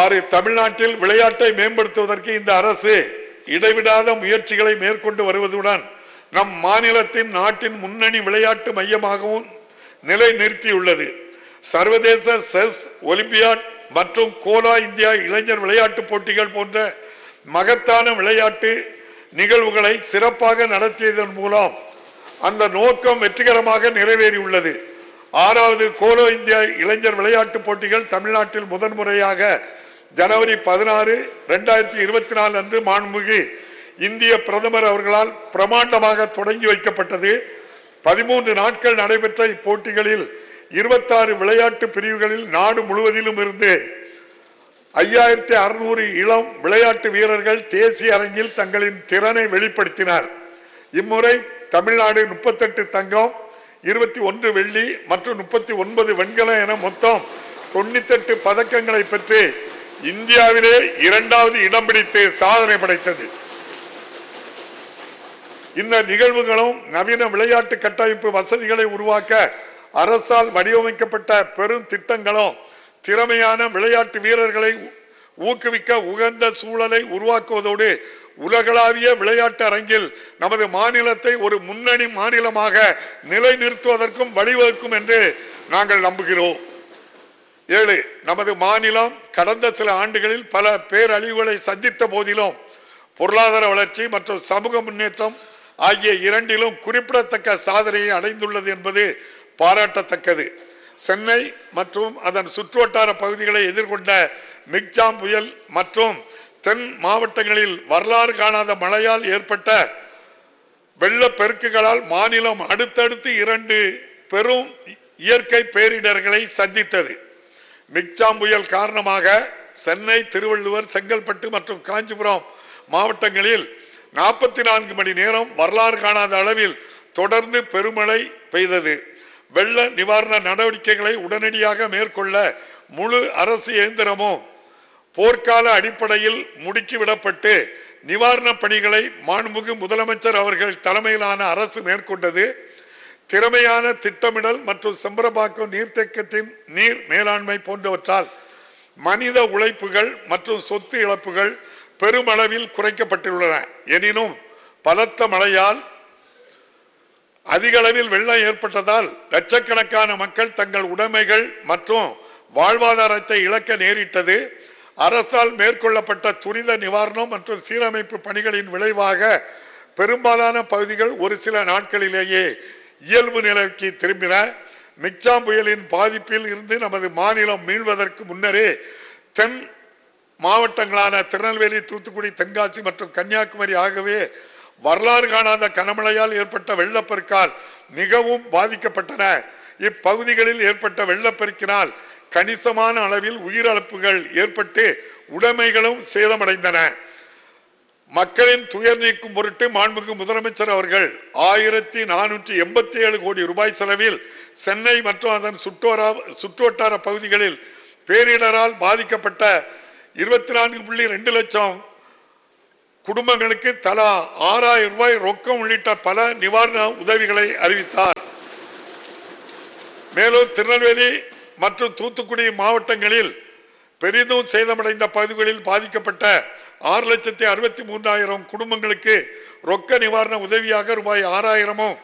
ஆறு தமிழ்நாட்டில் விளையாட்டை மேம்படுத்துவதற்கு இந்த அரசு இடைவிடாத முயற்சிகளை மேற்கொண்டு வருவதுடன் நம் மாநிலத்தின் நாட்டின் முன்னணி விளையாட்டு மையமாகவும் நிலை நிறுத்தியுள்ளது சர்வதேச செஸ் ஒலிம்பியாட் மற்றும் கோலா இந்தியா இளைஞர் விளையாட்டு போட்டிகள் போன்ற மகத்தான விளையாட்டு நிகழ்வுகளை சிறப்பாக நடத்தியதன் மூலம் அந்த நோக்கம் வெற்றிகரமாக நிறைவேறியுள்ளது. ஆறாவது கோலோ இந்தியா இளைஞர் விளையாட்டுப் போட்டிகள் தமிழ்நாட்டில் முதன்முறையாக ஜனவரி பதினாறு இரண்டாயிரத்தி இருபத்தி நாலு அன்று மாண்புமிகு இந்திய பிரதமர் அவர்களால் பிரமாண்டமாக தொடங்கி வைக்கப்பட்டது. பதிமூன்று நாட்கள் நடைபெற்ற இப்போட்டிகளில் இருபத்தாறு விளையாட்டு பிரிவுகளில் நாடு முழுவதிலும் இருந்து ஐயாயிரத்தி அறுநூறு இளம் விளையாட்டு வீரர்கள் தேசிய அரங்கில் தங்களின் திறனை வெளிப்படுத்தினர். இம்முறை தமிழ்நாடு முப்பத்தெட்டு தங்கம் இருபத்தி ஒன்று வெள்ளி மற்றும் முப்பத்தி ஒன்பது வெண்கலம் என மொத்தம் தொண்ணூத்தெட்டு பதக்கங்களை பெற்று இந்தியாவிலே இரண்டாவது இடம் பிடித்து சாதனை படைத்தது. இந்த நிகழ்வுகளும் நவீன விளையாட்டு கட்டமைப்பு வசதிகளை உருவாக்க அரசால் வடிவமைக்கப்பட்ட பெரும் திட்டங்களும் திறமையான விளையாட்டு வீரர்களை ஊக்குவிக்க உகந்த சூழலை உருவாக்குவதோடு உலகளாவிய விளையாட்டு அரங்கில் நமது மாநிலத்தை ஒரு முன்னணி மாநிலமாக நிலைநிறுத்துவதற்கும் வழிவகுக்கும் என்று நாங்கள் நம்புகிறோம். ஏழு நமது மாநிலம் கடந்த சில ஆண்டுகளில் பல பேரழிவுகளை சந்தித்த போதிலும் பொருளாதார வளர்ச்சி மற்றும் சமூக முன்னேற்றம் ஆகிய இரண்டிலும் குறிப்பிடத்தக்க சாதனையை அடைந்துள்ளது என்பது பாராட்டத்தக்கது. சென்னை மற்றும் அதன் சுற்றுவட்டார பகுதிகளை எதிர்கொண்ட மிக்ஜாம் புயல் மற்றும் தென் மாவட்டங்களில் வரலாறு காணாத மழையால் ஏற்பட்ட வெள்ளப்பெருக்குகளால் மாநிலம் அடுத்தடுத்து இரண்டு பெரும் இயற்கை பேரிடர்களை சந்தித்தது. மிக்ஜாம் புயல் காரணமாக சென்னை திருவள்ளுவர் செங்கல்பட்டு மற்றும் காஞ்சிபுரம் மாவட்டங்களில் நாற்பத்தி நான்கு மணி நேரம் வரலாறு காணாத அளவில் தொடர்ந்து பெருமழை பெய்தது. வெள்ள நிவாரண நடவடிக்கைகளை உடனடியாக மேற்கொள்ள முழு அரசு இயந்திரமும் போர்க்கால அடிப்படையில் முடுக்கிவிடப்பட்டு நிவாரணப் பணிகளை மாண்புமிகு முதலமைச்சர் அவர்கள் தலைமையிலான அரசு மேற்கொண்டது. திறமையான திட்டமிடல் மற்றும் செம்பரபாக்கம் நீர்த்தேக்கத்தின் நீர் மேலாண்மை போன்றவற்றால் மனித உழைப்புகள் மற்றும் சொத்து இழப்புகள் பெருமளவில் குறைக்கப்பட்டுள்ளன. எனினும் பலத்த மழையால் அதிக அளவில் வெள்ளம் ஏற்பட்டதால் லட்சக்கணக்கான மக்கள் தங்கள் உடைமைகள் மற்றும் வாழ்வாதாரத்தை இழக்க நேரிட்டது. அரசால் மேற்கொள்ளப்பட்ட துரித நிவாரணம் மற்றும் சீரமைப்பு பணிகளின் விளைவாக பெரும்பாலான பகுதிகள் ஒரு சில நாட்களிலேயே இயல்பு நிலைக்கு திரும்பின மிக்ஜாம் புயலின் பாதிப்பில் இருந்து நமது மாநிலம் மீள்வதற்கு முன்னரே தென் மாவட்டங்களான திருநெல்வேலி தூத்துக்குடி தென்காசி மற்றும் கன்னியாகுமரி ஆகவே வரலாறு காணாத கனமழையால் ஏற்பட்ட வெள்ளப்பெருக்கால் மிகவும் பாதிக்கப்பட்டன. இப்பகுதிகளில் ஏற்பட்ட வெள்ளப்பெருக்கினால் கணிசமான அளவில் உயிரிழப்புகள் ஏற்பட்டு உடைமைகளும் சேதமடைந்தன. மக்களின் துயர் நீக்கும் பொருட்டு மாண்புக்கு முதலமைச்சர் அவர்கள் ஆயிரத்தி நானூற்றி எண்பத்தி ஏழு கோடி ரூபாய் செலவில் சென்னை மற்றும் அதன் சுற்றோரா சுற்றுவட்டார பகுதிகளில் பேரிடரால் பாதிக்கப்பட்ட இருபத்தி நான்கு புள்ளி ரெண்டு லட்சம் குடும்பங்களுக்கு தலா ஆறாயிரம் ரூபாய் ரொக்கம் உள்ளிட்ட பல நிவாரண உதவிகளை அறிவித்தார். மேலும் திருநெல்வேலி மற்றும் தூத்துக்குடி மாவட்டங்களில் பெரிதும் சேதமடைந்த பகுதிகளில் பாதிக்கப்பட்ட ஆறு லட்சத்தி அறுபத்தி மூன்றாயிரம் குடும்பங்களுக்கு ரொக்க நிவாரண உதவியாக ரூபாய் ஆறாயிரமும்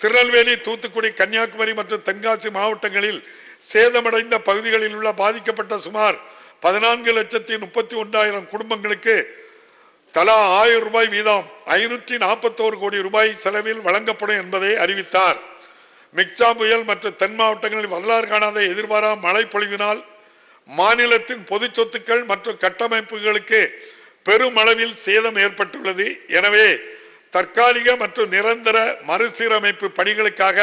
திருநெல்வேலி தூத்துக்குடி கன்னியாகுமரி மற்றும் தென்காசி மாவட்டங்களில் சேதமடைந்த பகுதிகளில் உள்ள பாதிக்கப்பட்ட சுமார் பதினான்கு லட்சத்தி முப்பத்தி ஒன்றாயிரம் குடும்பங்களுக்கு தலா ஆயிரம் ரூபாய் வீதம் ஐநூற்றி நாற்பத்தோரு கோடி ரூபாய் செலவில் வழங்கப்படும் என்பதை அறிவித்தார். மிக்சா புயல் மற்றும் தென் மாவட்டங்களில் வரலாறு காணாத எதிர்பாரா மழை பொழிவினால் மாநிலத்தின் பொது சொத்துக்கள் மற்றும் கட்டமைப்புகளுக்கு பெருமளவில் சேதம் ஏற்பட்டுள்ளது. எனவே தற்காலிக மற்றும் நிரந்தர மறுசீரமைப்பு பணிகளுக்காக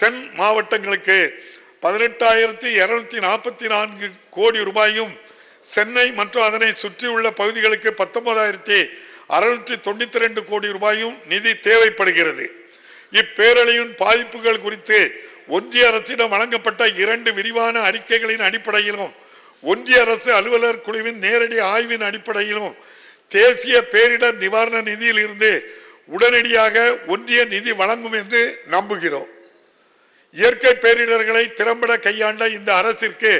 தென் மாவட்டங்களுக்கு பதினெட்டாயிரத்தி இருநூத்தி நாற்பத்தி நான்கு கோடி ரூபாயும் சென்னை மற்றும் அதனை சுற்றியுள்ள பகுதிகளுக்கு பத்தொன்பதாயிரத்தி அறுநூற்றி தொண்ணூத்தி ரெண்டு கோடி ரூபாயும் நிதி தேவைப்படுகிறது. இப்பேரழியின் பாதிப்புகள் குறித்து ஒன்றிய அரசிடம் வழங்கப்பட்ட இரண்டு விரிவான அறிக்கைகளின் அடிப்படையிலும் ஒன்றிய அரசு அலுவலர் குழுவின் நேரடி ஆய்வின் அடிப்படையிலும் தேசிய பேரிடர் நிவாரண நிதியில் இருந்து உடனடியாக ஒன்றிய நிதி வழங்கும் என்று நம்புகிறோம். இயற்கை பேரிடர்களை திறம்பட கையாண்ட இந்த அரசிற்கு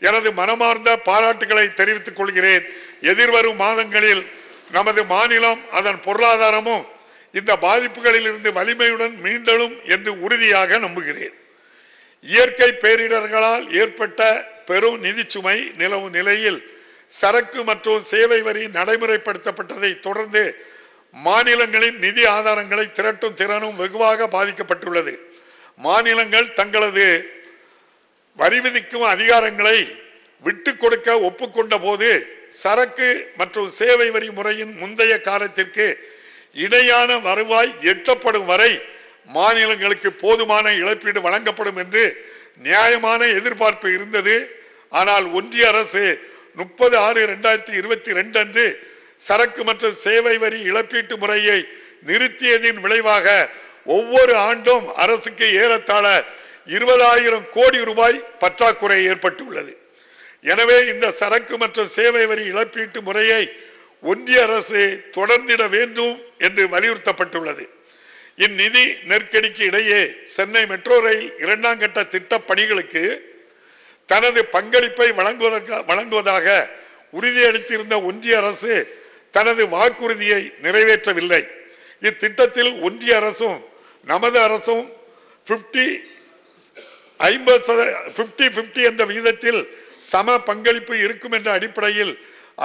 எனது மனமார்ந்த பாராட்டுகளை தெரிவித்துக் கொள்கிறேன். எதிர்வரும் மாதங்களில் நமது மாநிலம் அதன் பொருளாதாரமும் இந்த பாதிப்புகளில் இருந்து வலிமையுடன் மீண்டலும் என்று உறுதியாக நம்புகிறேன். இயற்கை பேரிடர்களால் ஏற்பட்ட பெரும் நிதி சுமை நிலவும் நிலையில் சரக்கு மற்றும் சேவை வரி நடைமுறைப்படுத்தப்பட்டதை தொடர்ந்து மாநிலங்களின் நிதி ஆதாரங்களை திரட்டும் திறனும் வெகுவாக பாதிக்கப்பட்டுள்ளது. மாநிலங்கள் தங்களது வரி விதிக்கும் அதிகாரங்களை விட்டுக் கொடுக்க ஒப்புக்கொண்ட போது சரக்கு மற்றும் சேவை வரி முறையின் முந்தைய காலத்திற்கு இணையான வருவாய் எட்டப்படும் வரை மாநிலங்களுக்கு போதுமான இழப்பீடு வழங்கப்படும் என்று நியாயமான எதிர்பார்ப்பு இருந்தது. ஆனால் ஒன்றிய அரசு முப்பது ஆறு இரண்டாயிரத்தி இருபத்தி ரெண்டு அன்று சரக்கு மற்றும் சேவை வரி இழப்பீட்டு முறையை நிறுத்தியதின் விளைவாக ஒவ்வொரு ஆண்டும் அரசுக்கு ஏறத்தாழ இருபதாயிரம் கோடி ரூபாய் பற்றாக்குறை ஏற்பட்டுள்ளது. எனவே இந்த சரக்கு மற்றும் சேவை வரி இழப்பீட்டு முறையை ஒன்றிய அரசு தொடர்ந்திட வேண்டும் என்று வலியுறுத்தப்பட்டுள்ளது. இந்நிதி நெருக்கடிக்கு இடையே சென்னை மெட்ரோ ரயில் இரண்டாம் கட்ட திட்ட பணிகளுக்கு தனது பங்களிப்பை வழங்குவதாக உறுதியளித்திருந்த ஒன்றிய அரசு தனது வாக்குறுதியை நிறைவேற்றவில்லை. இத்திட்டத்தில் ஒன்றிய அரசும் நமது அரசும் 50 ஐம்பது பிப்டி பிப்டி என்ற விகிதத்தில் சம பங்களிப்பு இருக்கும் என்ற அடிப்படையில்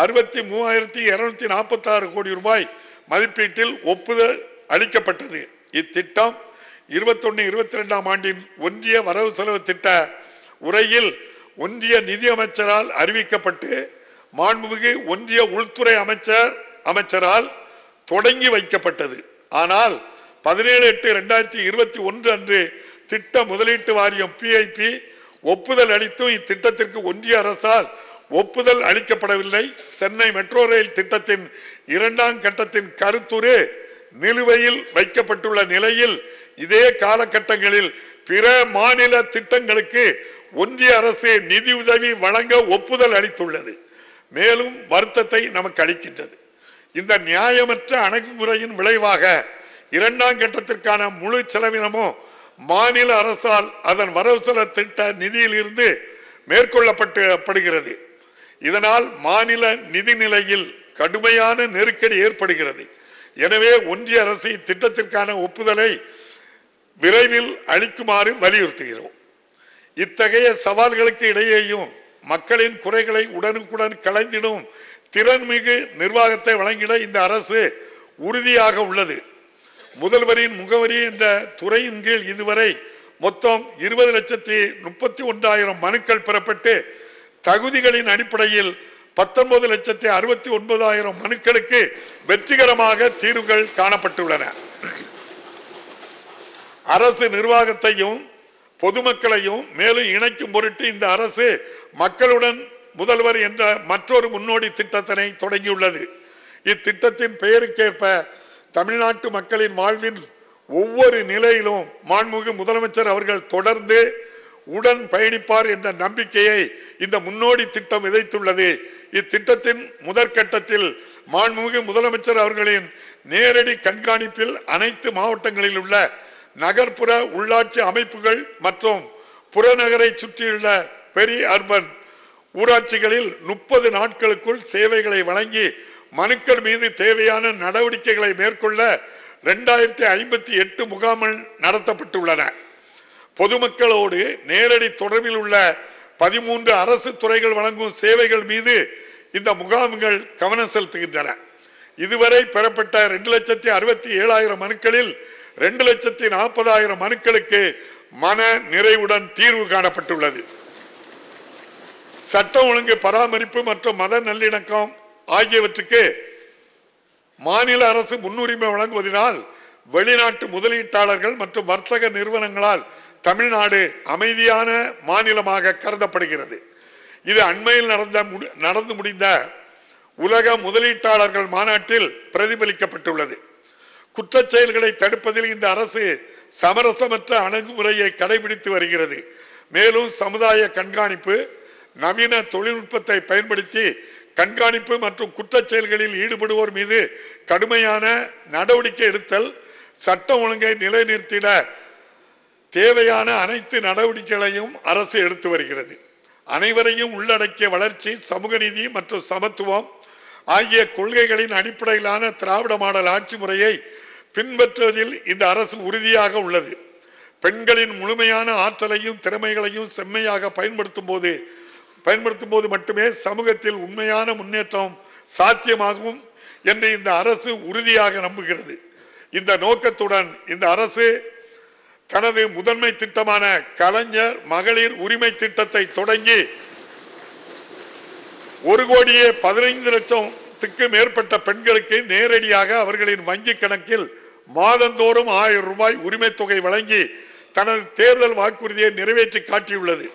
அறுபத்தி மூவாயிரத்தி இருநூத்தி நாற்பத்தி ஆறு கோடி ரூபாய் மதிப்பீட்டில் ஒப்புதல் அளிக்கப்பட்டது. இத்திட்டம் இருபத்தொன்னு இருபத்தி ரெண்டாம் ஆண்டின் ஒன்றிய வரவு செலவு திட்ட உரையில் ஒன்றிய நிதியமைச்சரால் அறிவிக்கப்பட்டு மாண்புமிகு ஒன்றிய உள்துறை அமைச்சர் அமைச்சரால் தொடங்கி வைக்கப்பட்டது. ஆனால் பதினேழு எட்டு இரண்டாயிரத்தி இருபத்தி ஒன்று அன்று திட்ட முதலீட்டு வாரியம் பிஐபி ஒப்புதல் அளித்தும் இத்திட்டத்திற்கு ஒன்றிய அரசால் ஒப்புதல் அளிக்கப்படவில்லை. சென்னை மெட்ரோ ரயில் திட்டத்தின் இரண்டாம் கட்டத்தின் கருத்துரு நிலுவையில் வைக்கப்பட்டுள்ள நிலையில் இதே காலகட்டங்களில் பிற மாநில திட்டங்களுக்கு ஒன்றிய அரசு நிதியுதவி வழங்க ஒப்புதல் அளித்துள்ளது. மேலும் வருத்தத்தை நமக்கு அளிக்கின்றது. இந்த நியாயமற்ற அணுகுமுறையின் விளைவாக இரண்டாம் கட்டத்திற்கான முழு செலவினமும் மாநில அரசால் அதன் வரவு செலவு திட்ட நிதியில் இருந்து மேற்கொள்ளப்படுகிறது இதனால் மாநில நிதி நிலையில் கடுமையான நெருக்கடி ஏற்படுகிறது. எனவே ஒன்றிய அரசு இத்திட்டத்திற்கான ஒப்புதலை விரைவில் அளிக்குமாறு வலியுறுத்துகிறோம். இத்தகைய சவால்களுக்கு இடையேயும் மக்களின் குறைகளை உடனுக்குடன் கலைந்திடும் திறன்மிகு நிர்வாகத்தை வழங்கிட இந்த அரசு உறுதியாக உள்ளது. முதல்வரின் முகவரி இந்த துறையின் கீழ் இதுவரை மொத்தம் இருபது லட்சத்தி முப்பத்தி ஒன்றாயிரம் மனுக்கள் பெறப்பட்டு தகுதிகளின் அடிப்படையில் பத்தொன்பது லட்சத்தி அறுபத்தி ஒன்பதாயிரம் மனுக்களுக்கு வெற்றிகரமாக தீர்வுகள் காணப்பட்டுள்ளன. அரசு நிர்வாகத்தையும் பொதுமக்களையும் மேலும் இணைக்கும் பொருட்டு இந்த அரசு மக்களுடன் முதல்வர் என்ற மற்றொரு முன்னோடி திட்டத்தினை தொடங்கியுள்ளது. இத்திட்டத்தின் பெயருக்கேற்ப தமிழ்நாட்டு மக்களின் வாழ்வின் ஒவ்வொரு நிலையிலும் மாண்புமிகு முதலமைச்சர் அவர்கள் தொடர்ந்து உடன் பயணிப்பார் என்ற நம்பிக்கையை இந்த முன்னோடி திட்டம் விதைத்துள்ளது. இத்திட்டத்தின் முதற்கட்டத்தில் மாண்புமிகு முதலமைச்சர் அவர்களின் நேரடி கண்காணிப்பில் அனைத்து மாவட்டங்களில் உள்ள நகர்ப்புற உள்ளாட்சி அமைப்புகள் மற்றும் புறநகரை சுற்றியுள்ள பெரிய அர்பன் ஊராட்சிகளில் முப்பது நாட்களுக்குள் சேவைகளை வழங்கி மனுக்கள் மீது தேவையான நடவடிக்கைகளை மேற்கொள்ள இரண்டாயிரத்தி ஐம்பத்தி எட்டு முகாம்கள் நடத்தப்பட்டுள்ளன. பொதுமக்களோடு நேரடி தொடர்பில் உள்ள பதிமூன்று அரசு துறைகள் வழங்கும் சேவைகள் மீது இந்த முகாம்கள் கவனம் செலுத்துகின்றன. இதுவரை பெறப்பட்ட இரண்டு லட்சத்தி அறுபத்தி ஏழாயிரம் மனுக்களில் இரண்டு லட்சத்தி நாற்பதாயிரம் மனுக்களுக்கு மன நிறைவுடன் தீர்வு காணப்பட்டுள்ளது. சட்டம் ஒழுங்கு பராமரிப்பு மற்றும் மத நல்லிணக்கம் ஆகியவற்றுக்கு மாநில அரசு முன்னுரிமை வழங்குவதனால் வெளிநாட்டு முதலீட்டாளர்கள் மற்றும் வர்த்தக நிறுவனங்களால் தமிழ்நாடு அமைதியான மாநிலமாக கருதப்படுகிறது. இது அண்மையில் நடந்த நடந்து முடிந்த உலக முதலீட்டாளர்கள் மாநாட்டில் பிரதிபலிக்கப்பட்டுள்ளது. குற்ற செயல்களை தடுப்பதில் இந்த அரசு சமரசமற்ற அணுகுமுறையை கடைபிடித்து வருகிறது. மேலும் சமுதாய கண்காணிப்பு நவீன தொழில்நுட்பத்தை பயன்படுத்தி கண்காணிப்பு மற்றும் குற்ற செயல்களில் ஈடுபடுவோர் மீது கடுமையான நடவடிக்கை எடுத்தல் சட்டம் ஒழுங்கை நிலைநிறுத்திட தேவையான அனைத்து நடவடிக்கைகளையும் அரசு எடுத்து வருகிறது. அனைவரையும் உள்ளடக்கிய வளர்ச்சி சமூக நீதி மற்றும் சமத்துவம் ஆகிய கொள்கைகளின் அடிப்படையிலான திராவிட மாடல் ஆட்சி முறையை பின்பற்றுவதில் இந்த அரசு உறுதியாக உள்ளது. பெண்களின் முழுமையான ஆற்றலையும் திறமைகளையும் செம்மையாக பயன்படுத்தும் போது பயன்படுத்தும் போது மட்டுமே சமூகத்தில் உண்மையான முன்னேற்றம் சாத்தியமாகும் என்று இந்த அரசு உறுதியாக நம்புகிறது. இந்த நோக்கத்துடன் இந்த அரசு தனது முதன்மை திட்டமான கலைஞர் மகளிர் உரிமை திட்டத்தை தொடங்கி ஒரு கோடியே பதினைந்து லட்சத்துக்கு மேற்பட்ட பெண்களுக்கு நேரடியாக அவர்களின் வங்கி கணக்கில் மாதந்தோறும் ஆயிரம் ரூபாய் உரிமை தொகை வழங்கி தனது தேர்தல் வாக்குறுதியை நிறைவேற்றி காட்டியுள்ளது.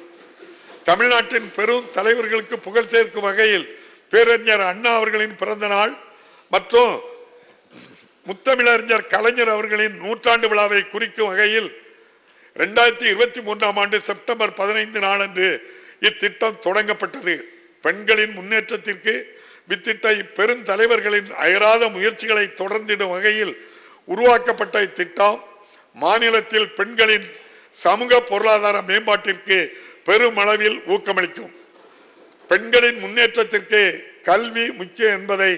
தமிழ்நாட்டின் பெரும் தலைவர்களுக்கு புகழ் சேர்க்கும் வகையில் பேரறிஞர் அண்ணா அவர்களின் பிறந்த நாள் மற்றும் முத்தமிழறிஞர் கலைஞர் அவர்களின் நூற்றாண்டு விழாவை குறிக்கும் வகையில் இரண்டாயிரத்தி இருபத்தி மூன்றாம் ஆண்டு செப்டம்பர் பதினைந்து நாளன்று இத்திட்டம் தொடங்கப்பட்டது. பெண்களின் முன்னேற்றத்திற்கு வித்திட்ட இப்பெருந்தலைவர்களின் அயராத முயற்சிகளை தொடர்ந்திடும் வகையில் உருவாக்கப்பட்ட இத்திட்டம். மாநிலத்தில் பெண்களின் சமூக பொருளாதார மேம்பாட்டிற்கு பெருமளவில் ஊக்கமளிக்கும். பெண்களின் முன்னேற்றத்திற்கு கல்வி முக்கியம் என்பதை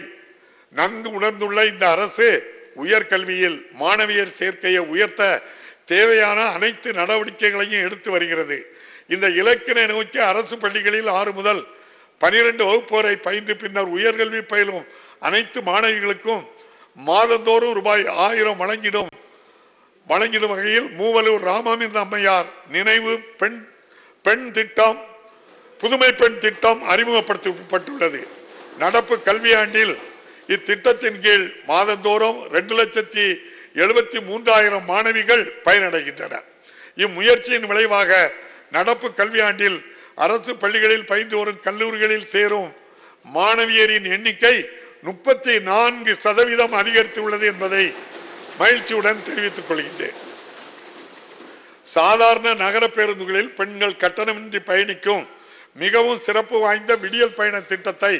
நன்கு உணர்ந்துள்ள இந்த அரசு உயர்கல்வியில் மாணவியர் சேர்க்கையை உயர்த்த தேவையான அனைத்து நடவடிக்கைகளையும் எடுத்து வருகிறது. இந்த இலக்கினை நோக்கி அரசு பள்ளிகளில் ஆறு முதல் பனிரெண்டு வகுப்பு வரை பயின்று பின்னர் உயர்கல்வி பயிலும் அனைத்து மாணவிகளுக்கும் மாதந்தோறும் ரூபாய் ஆயிரம் வழங்கிடும். வழங்கிடும் வகையில் மூவலூர் ராமாமிந்த அம்மையார் நினைவு பெண் பெண் திட்டம் புதுமை பெண் திட்டம் அறிமுகப்படுத்தப்பட்டுள்ளது. நடப்பு கல்வியாண்டில் இத்திட்டத்தின் கீழ் மாதந்தோறும் ரெண்டு லட்சத்தி எழுபத்தி மூன்றாயிரம் மாணவிகள் பயனடைகின்றனர் இம்முயற்சியின் விளைவாக நடப்பு கல்வியாண்டில் அரசு பள்ளிகளில் பயின்று வரும் கல்லூரிகளில் சேரும் மாணவியரின் எண்ணிக்கை முப்பத்தி நான்கு சதவீதம் அதிகரித்துள்ளது என்பதை மகிழ்ச்சியுடன் தெரிவித்துக் கொள்கின்றேன். சாதாரண நகர பேருந்துகளில் பெண்கள் கட்டணமின்றி பயணிக்கும் மிகவும் சிறப்பு வாய்ந்த விடியல் பயண திட்டத்தை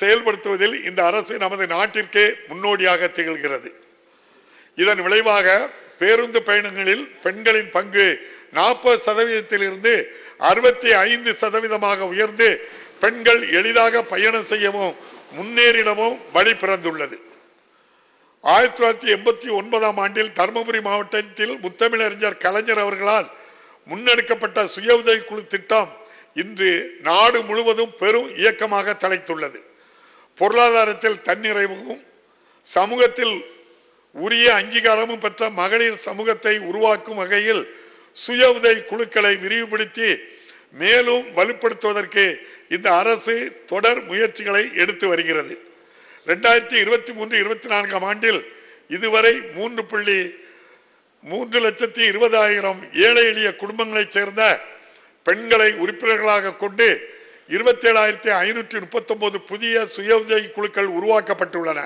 செயல்படுத்துவதில் இந்த அரசு நமது நாட்டிற்கே முன்னோடியாக திகழ்கிறது. இதன் விளைவாக பேருந்து பயணங்களில் பெண்களின் பங்கு நாற்பது சதவீதத்திலிருந்து அறுபத்தி ஐந்து சதவீதமாக உயர்ந்து பெண்கள் எளிதாக பயணம் செய்யவும் முன்னேறிடவும் வழி பிறந்துள்ளது. ஆயிரத்தி தொள்ளாயிரத்தி எண்பத்தி ஒன்பதாம் ஆண்டில் தருமபுரி மாவட்டத்தில் முத்தமிழறிஞர் கலைஞர் அவர்களால் முன்னெடுக்கப்பட்ட சுய உதவி குழு திட்டம் இன்று நாடு முழுவதும் பெரும் இயக்கமாக தலைத்துள்ளது. பொருளாதாரத்தில் தன்னிறைவும் சமூகத்தில் உரிய அங்கீகாரமும் பெற்ற மகளிர் சமூகத்தை உருவாக்கும் வகையில் சுய உதவி குழுக்களை விரிவுபடுத்தி மேலும் வலுப்படுத்துவதற்கு இந்த அரசு தொடர் முயற்சிகளை எடுத்து வருகிறது. ரெண்டாயிரத்தி இருபத்தி மூன்று இருபத்தி நான்காம் ஆண்டில் இதுவரை மூன்று புள்ளி மூன்று லட்சத்தி இருபதாயிரம் ஏழை எளிய குடும்பங்களைச் சேர்ந்த பெண்களை உறுப்பினர்களாக கொண்டு இருபத்தி ஏழாயிரத்தி ஐநூற்றி முப்பத்தொன்பது புதிய சுய உதவி குழுக்கள் உருவாக்கப்பட்டுள்ளன.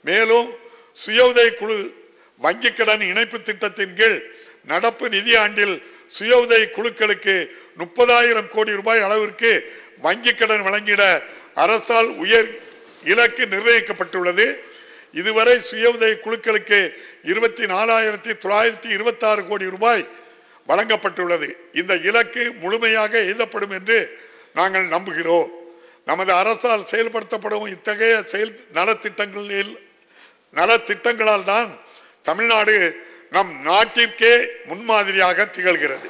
மேலும் சுய உதவி குழு வங்கிக் கடன் இணைப்பு திட்டத்தின் கீழ் நடப்பு நிதியாண்டில் சுய உதவி குழுக்களுக்கு முப்பதாயிரம் கோடி ரூபாய் அளவிற்கு வங்கிக் கடன் வழங்கிட அரசால் உயர் இலக்கு நிர்ணயிக்கப்பட்டுள்ளது. இதுவரை சுய உதவி குழுக்களுக்கு இருபத்தி நாலாயிரத்தி தொள்ளாயிரத்தி இருபத்தி ஆறு கோடி ரூபாய் வழங்கப்பட்டுள்ளது. இந்த இலக்கு முழுமையாக எழுதப்படும் என்று நாங்கள் நம்புகிறோம். நமது அரசால் செயல்படுத்தப்படும் இத்தகைய செயல் நலத்திட்டங்களில் நலத்திட்டங்களால் தான் தமிழ்நாடு நம் நாட்டிற்கே முன்மாதிரியாக திகழ்கிறது.